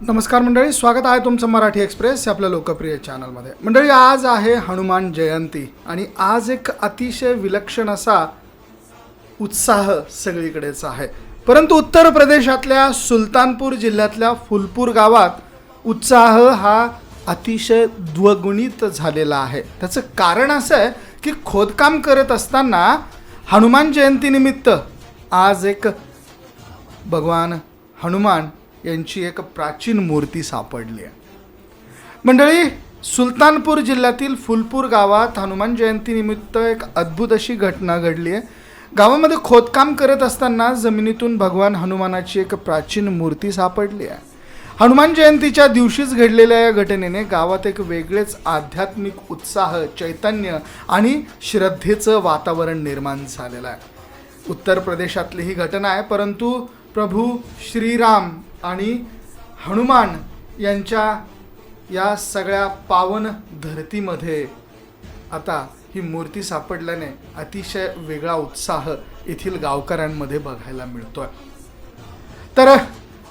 नमस्कार मंडळी स्वागत आहे तुमचं मराठी एक्सप्रेस या आपल्या लोकप्रिय चॅनलमध्ये. मंडळी आज आहे हनुमान जयंती आणि आज एक अतिशय विलक्षण असा उत्साह सगळीकडेच आहे. परंतु उत्तर प्रदेशातल्या सुलतानपूर जिल्ह्यातल्या फुलपूर गावात उत्साह हा अतिशय द्वगुणित झालेला आहे. त्याचं कारण असं आहे की खोदकाम करत असताना हनुमान जयंतीनिमित्त आज एक भगवान हनुमान यांची एक प्राचीन मूर्ती सापडली आहे. मंडळी सुलतानपूर जिल्ह्यातील फुलपूर गावात हनुमान जयंतीनिमित्त एक अद्भुत अशी घटना घडली आहे. गावामध्ये खोदकाम करत असताना जमिनीतून भगवान हनुमानाची एक प्राचीन मूर्ती सापडली आहे. हनुमान जयंतीच्या दिवशीच घडलेल्या या घटनेने गावात एक वेगळेच आध्यात्मिक उत्साह चैतन्य आणि श्रद्धेचं वातावरण निर्माण झालेलं आहे. उत्तर प्रदेशातली ही घटना आहे परंतु प्रभू श्रीराम आणि हनुमान यांच्या या सगळ्या पावन धरतीमध्ये आता ही मूर्ती सापडल्याने अतिशय वेगळा उत्साह येथील गावकऱ्यांमध्ये बघायला मिळतोय. तर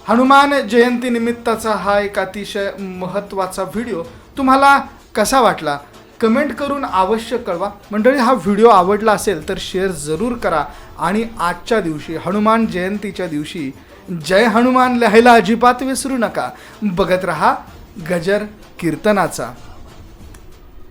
हनुमान जयंतीनिमित्ताचा हा एक अतिशय महत्त्वाचा व्हिडिओ तुम्हाला कसा वाटला? कमेंट करून अवश्य कळवा. मंडळी हा व्हिडिओ आवडला असेल तर शेअर जरूर करा आणि आजच्या दिवशी हनुमान जयंतीच्या दिवशी जय हनुमान लिहायला अजिबात विसरू नका. बघत रहा गजर कीर्तनाचा.